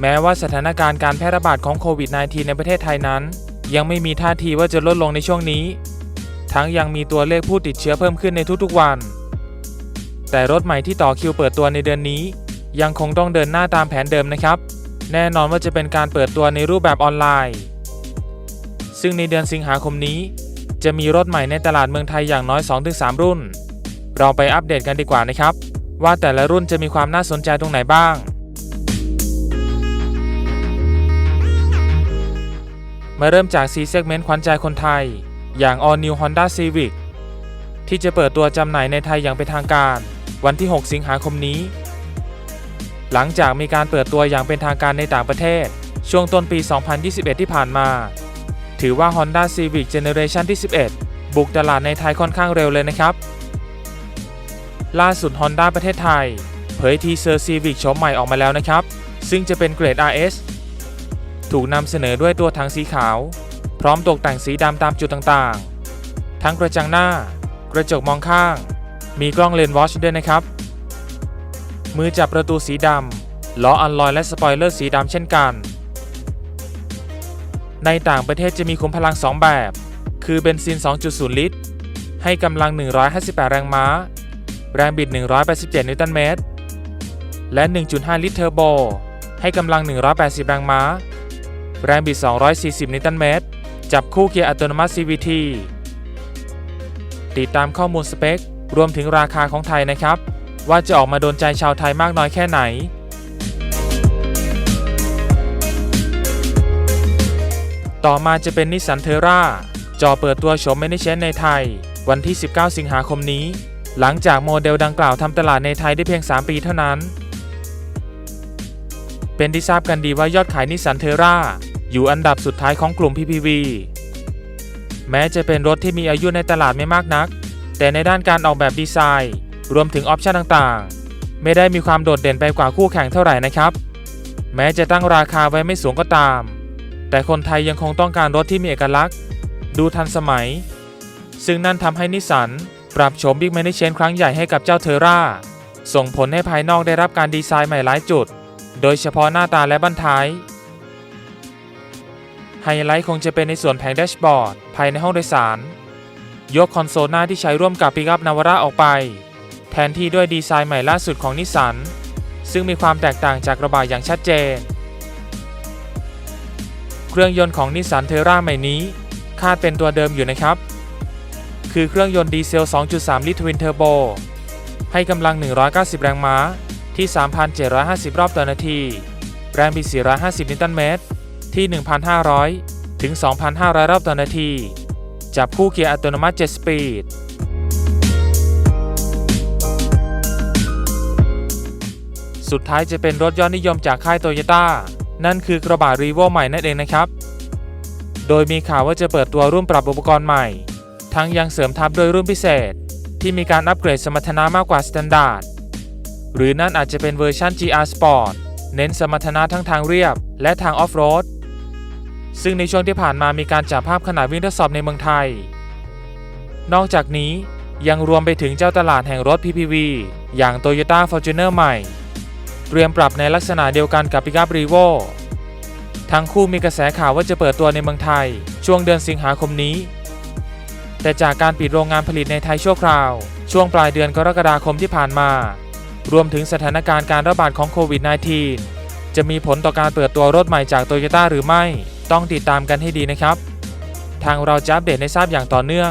แม้ว่าสถานการณ์การแพร่ระบาดของโควิด -19 ในประเทศไทยนั้น ยังไม่มีท่าทีว่าจะลดลงในช่วงนี้ ทั้งยังมีตัวเลขผู้ติดเชื้อเพิ่มขึ้นในทุกๆวัน แต่รถใหม่ที่ต่อคิวเปิดตัวในเดือนนี้ ยังคงต้องเดินหน้าตามแผนเดิมนะครับ แน่นอนว่าจะเป็นการเปิดตัวในรูปแบบออนไลน์ ซึ่งในเดือนสิงหาคมนี้ จะมีรถใหม่ในตลาดเมืองไทยอย่างน้อย 2-3 รุ่น เราไปอัปเดตกันดีกว่านะครับ ว่าแต่ละรุ่นจะมีความน่าสนใจตรงไหนบ้าง มาเริ่มจาก C segment ขวัญใจคนไทย อย่าง All New Honda Civic ที่จะเปิดตัวจำหน่ายในไทยอย่างเป็นทางการ วันที่ 6 สิงหาคมนี้ หลังจากมีการเปิดตัวอย่างเป็นทางการในต่างประเทศ ช่วงต้นปี 2021 ที่ผ่านมา ถือว่า Honda Civic Generation ที่ 11 บุกตลาดในไทยค่อนข้างเร็วเลยนะครับ ล่าสุด Honda ประเทศไทย เผยทีเซอร์ Civic โฉมใหม่ออกมาแล้วนะครับ ซึ่งจะเป็นเกรด RS ถูกนำเสนอด้วยตัวถังสีขาว พร้อมตกแต่งสีดำตามจุดต่างๆ ทั้งกระจังหน้า กระจกมองข้าง มีกล้องเลนวอชด้วยนะครับ มือจับประตูสีดำล้ออัลลอยและสปอยเลอร์สีดำเช่นกัน ในต่างประเทศจะมีขุมพลัง 2 แบบ คือเบนซิน 2.0 ลิตร ให้กำลัง 158 แรงม้า แรงบิด 187 นิวตันเมตร และ 1.5 ลิตรเทอร์โบให้กำลัง 180 แรงม้า แรงบิด 240 นิวตันเมตร จับคู่เกียร์อัตโนมัติ CVT ติดตามข้อมูลสเปค รวมถึงราคาของไทยนะครับ ว่าจะออกมาโดนใจชาวไทยมากน้อยแค่ไหนต่อมาจะเป็นนิสสันเทอร่าจอเปิดตัวโฉมไม่ได้เชนในไทย วันที่ 19 สิงหาคมนี้ หลังจากโมเดลดังกล่าวทำตลาดในไทยได้เพียง 3 ปีเท่านั้น เป็นที่ทราบกันดีว่ายอดขายนิสสันเทอร่า อยู่อันดับสุดท้ายของกลุ่ม PPV แม้จะเป็นรถที่มีอายุในตลาดไม่มากนัก แต่ในด้านการออกแบบดีไซน์ รวมถึงออปชั่นต่างๆ ไม่ได้มีความโดดเด่นไปกว่าคู่แข่งเท่าไหร่นะครับ แม้จะตั้งราคาไว้ไม่สูงก็ตาม แต่คนไทยยังคงต้องการรถที่มีเอกลักษณ์ ดูทันสมัย ซึ่งนั่นทำให้นิสสันปรับโฉมบิ๊กแมน g เชนครั้งใหญ่ให้กับเจ้าเทอร่า ส่งผลให้ภายนอกได้รับการดีไซน์ใหม่หลายจุด โดยเฉพาะหน้าตาและบั้นท้าย ไฮไลท์คงจะเป็นในส่วนแผงแดชบอร์ดภายในห้องโดยสาร ยกคอนโซลหน้าที่ใช้ร่วมกับปิกัพนาวาร่าออกไป แทนที่ด้วยดีไซน์ใหม่ล่าสุดของนิสสันซึ่งมีความแตกต่างจากกระบะอย่างชัดเจน เครื่องยนต์ของนิสสันเทอร่าใหม่นี้ คาดเป็นตัวเดิมอยู่นะครับ คือเครื่องยนต์ดีเซล 2.3 ลิตรทวินเทอร์โบ ให้กำลัง 190 แรงม้าที่ 3,750 รอบต่อนาที แรงบิด450 นิวตันเมตร ที่ 1,500 ถึง 2,500 รอบต่อนาที จับคู่เกียร์อัตโนมัติ 7 สปีด สุดท้ายจะเป็นรถยอดนิยมจากค่ายโตโยต้า นั่นคือกระบะรีโวใหม่นั่นเองนะครับ โดยมีข่าวว่าจะเปิดตัวรุ่นปรับอุปกรณ์ใหม่ ทั้งยังเสริมทับโดยรุ่นพิเศษ ที่มีการอัปเกรดสมรรถนะมากกว่าสแตนดาร์ด หรือนั่นอาจจะเป็นเวอร์ชัน GR Sport เน้นสมรรถนะทั้งทางเรียบและทางออฟโรด ซึ่งในช่วงที่ผ่านมามีการจับภาพขณะวิ่งทดสอบในเมืองไทย นอกจากนี้ยังรวมไปถึงเจ้าตลาดแห่งรถ PPV อย่าง Toyota Fortuner ใหม่ เตรียมปรับในลักษณะเดียวกันกับ Pickup Revo ทั้งคู่มีกระแสข่าวว่าจะเปิดตัวในเมืองไทย ช่วงเดือนสิงหาคมนี้ แต่จากการปิดโรงงานผลิตในไทยชั่วคราว ช่วงปลายเดือนกรกฎาคมที่ผ่านมา รวมถึงสถานการณ์การระบาดของโควิด -19 จะมีผลต่อการเปิดตัวรถใหม่จากโตโยต้าหรือไม่ ต้องติดตามกันให้ดีนะครับ ทางเราจะอัปเดตให้ทราบอย่างต่อเนื่อง